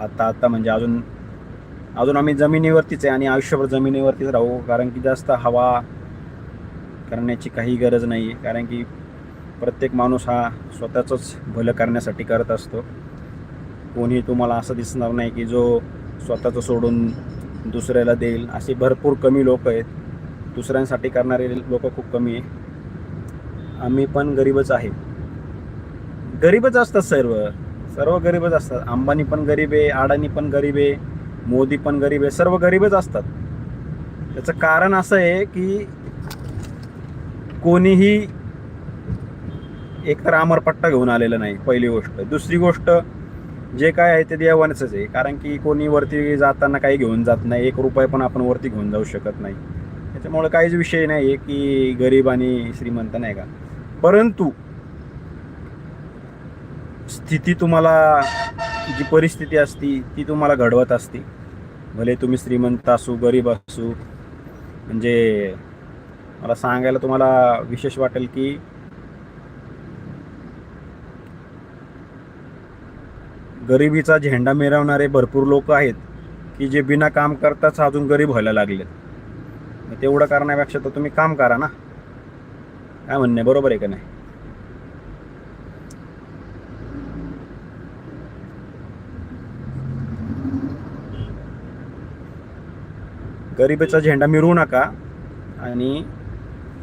आत्ता आत्ता म्हणजे अजून अजून आम्ही जमिनीवरतीच आहे आणि आयुष्यभर जमिनीवरतीच राहू कारण की जास्त हवा करण्याची काही गरज नाही आहे कारण की प्रत्येक माणूस हा स्वतःचंच भलं करण्यासाठी करत असतो. कोणी तुम्हाला असं दिसणार नाही की जो स्वतःचं सोडून दुसऱ्याला देईल. असे भरपूर कमी लोक आहेत. दुसऱ्यांसाठी करणारे लोक खूप कमी आहे. आम्ही पण गरीबच आहे. गरीबच असतात सर्व. सर्व गरीबच असतात. अंबानी पण गरीब आहे अडाणी पण गरीब आहे मोदी पण गरीब आहे सर्व गरीबच असतात. त्याचं कारण असं आहे की कोणीही एकतर आमरपट्टा घेऊन आलेलं नाही पहिली गोष्ट. दुसरी गोष्ट जे काय आहे ते देवानेच आहे. कारण की कोणी वरती जाताना काही घेऊन जात नाही एक रुपये पण आपण वरती घेऊन जाऊ शकत नाही. त्याच्यामुळे काहीच विषय नाही आहे की गरीब आणि श्रीमंत नाही का? परंतु स्थिती तुम्हाला जी परिस्थिती असती ती तुम्हाला घडवत असती. भले तुम्ही श्रीमंत असू गरीब असू म्हणजे मला सांगायला तुम्हाला विशेष वाटेल की गरिबीचा झेंडा मिरवणारे भरपूर लोक आहेत की जे बिना काम करताच अजून गरीब व्हायला लागलेत मग तेवढं करण्यापेक्षा तर तुम्ही काम करा ना. काय म्हणणे? बरोबर आहे का नाही? गरिबीचा झेंडा मिरवू नका आणि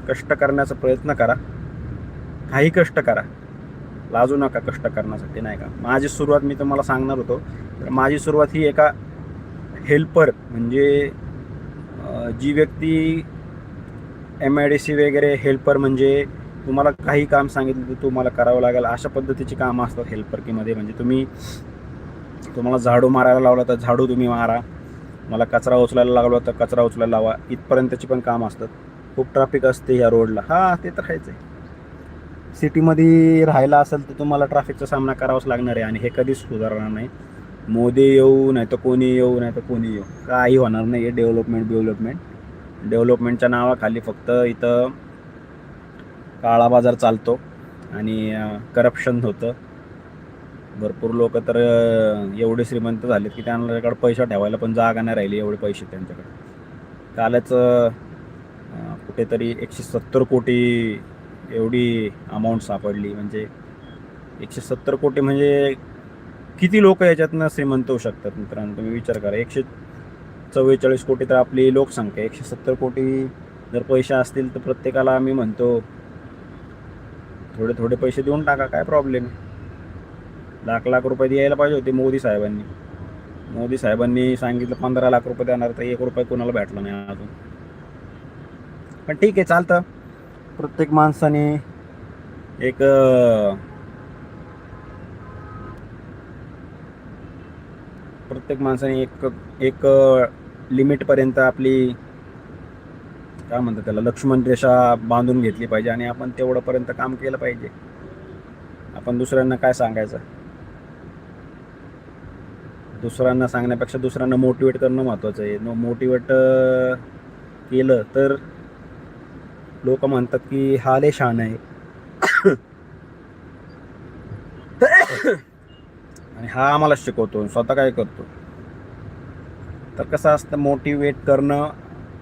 कष्ट करण्याचा प्रयत्न करा. काही कष्ट करा. लाजू नका कष्ट करण्यासाठी नाही का? माझी सुरुवात मी तुम्हाला सांगणार होतो. तर माझी सुरुवात ही एका हेल्पर म्हणजे जी व्यक्ती एम आय डी सी वगैरे हेल्पर म्हणजे तुम्हाला काही काम सांगितलं तर तुम्हाला करावं लागेल. अशा पद्धतीची कामं असतात हेल्परकीमध्ये म्हणजे तुम्ही तुम्हाला झाडू मारायला लावला तर झाडू तुम्ही मारा. मला कचरा उचलायला लागलो तर कचरा उचलायला लावा. इथपर्यंतची पण काम असतात. खूप ट्रॅफिक असते ह्या रोडला हा ते तर राहायचं आहे. सिटीमध्ये राहायला असेल तर तुम्हाला ट्रॅफिकचा सामना करावाच लागणार आहे आणि हे कधीच सुधारणार नाही. मोदी येऊ नाही तर कोणी येऊ नाही तर कोणी येऊ. काही होणार नाही आहे डेव्हलपमेंट डेव्हलपमेंट डेव्हलपमेंटच्या नावाखाली फक्त इथं काळा बाजार चालतो आणि करप्शन होतं. भरपूर लोक तर एवढे श्रीमंत झालेत की त्यांच्याकडे पैसा ठेवायला पण जागा नाही राहिली एवढे पैसे त्यांच्याकडे. कालच कुठेतरी एकशे सत्तर कोटी एवढी अमाऊंट सापडली. म्हणजे एकशे सत्तर कोटी म्हणजे किती लोक याच्यातनं श्रीमंत होऊ शकतात मित्रांनो? तुम्ही विचार करा. एकशे चव्वेचाळीस कोटी तर आपली लोकसंख्या एकशे सत्तर कोटी जर पैसे असतील तर प्रत्येकाला आम्ही म्हणतो थोडे थोडे पैसे देऊन टाका काय प्रॉब्लेम लाख लाख रुपये द्यायला पाहिजे होते मोदी साहेबांनी. मोदी साहेबांनी सांगितलं पंधरा लाख रुपये देणार तर एक रुपये कोणाला भेटला नाही अजून. पण ठीक आहे चालतं. प्रत्येक माणसाने एक प्रत्येक माणसाने एक एक लिमिटपर्यंत आपली काय म्हणतात त्याला लक्ष्मण रेषा बांधून घेतली पाहिजे आणि आपण तेवढंपर्यंत काम केलं पाहिजे. आपण दुसऱ्यांना काय सांगायचं? दुसऱ्यांना सांगण्यापेक्षा दुसऱ्यांना मोटिवेट करणं महत्त्वाचं आहे. मोटिवेट केलं तर लोक म्हणतात की हा लय शान आहे. आणि हा आम्हाला शिकवतो स्वतः काय करतो? तर कसं असतं मोटिवेट करणं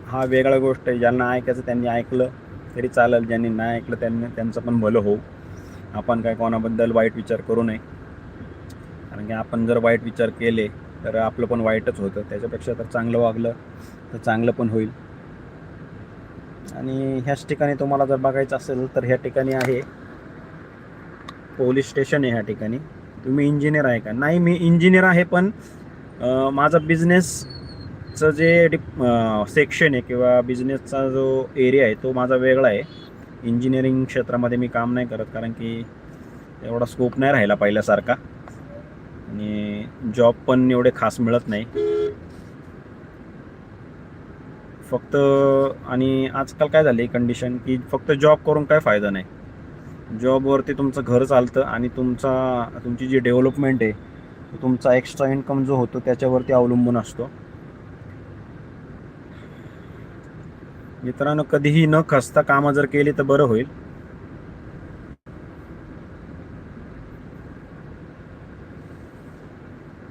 हा वेगळा गोष्ट आहे. ज्यांना ऐकायचं त्यांनी ऐकलं तरी चालेल. ज्यांनी नाही ऐकलं त्यांनी त्यांचं पण भलं होऊ. आपण काय कोणाबद्दल वाईट विचार करू नये. कारण की आपण जर वाईट विचार केले तर आपलं पण वाईटच होतं. त्याच्यापेक्षा तर चांगलं वागलं तर चांगलं पण होईल. आणि ह्याच ठिकाणी तुम्हाला जर बघायचं असेल तर ह्या ठिकाणी आहे. पोलीस स्टेशन आहे ह्या ठिकाणी. तुम्ही इंजिनियर आहे का? नाही मी इंजिनियर आहे पण माझा बिझनेसचं जे डिप सेक्शन आहे किंवा बिझनेसचा जो एरिया आहे तो माझा वेगळा आहे. इंजिनिअरिंग क्षेत्रामध्ये मी काम नाही करत कारण की एवढा स्कोप नाही राहिला पहिल्यासारखा. आणि जॉब पण एवढे खास मिळत नाही. फक्त आणि आजकाल काय झाले कंडिशन की फक्त जॉब करून काय फायदा नाही. जॉबवरती तुमचं घर चालतं आणि तुमचा तुमची जी डेव्हलपमेंट आहे तो तुमचा एक्स्ट्रा इन्कम जो होतो त्याच्यावरती अवलंबून असतो. मित्रांनो कधीही न खसता कामं जर केली तर बरं होईल.